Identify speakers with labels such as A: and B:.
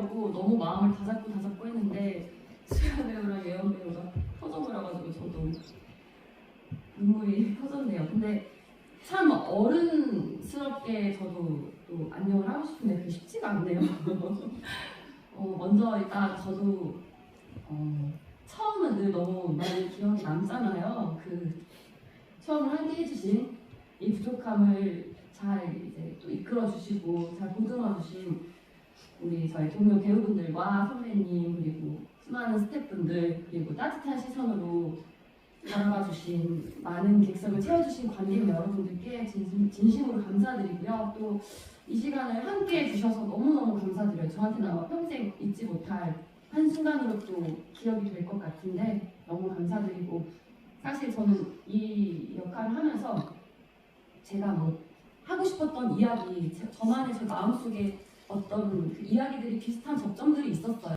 A: 하려고 너무 마음을 다잡고 다잡고 했는데 수현 배우랑 예원 배우가 터져버려 가지고 저도 눈물이 터졌네요. 근데 참 어른스럽게 저도 또 안녕을 하고 싶은데 그게 쉽지가 않네요. 어, 먼저 일단 저도 어, 처음은 늘 너무 많이 기억이 남잖아요. 그 처음을 함께 해주신 이 부족함을 잘 이제 또 이끌어 주시고 잘 보듬어 주신 우리 저희 동료 배우분들과 선배님 그리고 수많은 스태프분들 그리고 따뜻한 시선으로 바라봐 주신 많은 객석을 채워주신 관객 여러분들께 진심, 진심으로 감사드리고요. 또 이 시간을 함께 해주셔서 너무너무 감사드려요. 저한테는 아마 평생 잊지 못할 한순간으로 또 기억이 될 것 같은데 너무 감사드리고 사실 저는 이 역할을 하면서 제가 뭐 하고 싶었던 이야기, 제- 저만의 제 마음속에 어떤 그 이야기들이 비슷한 접점들이 있었어요.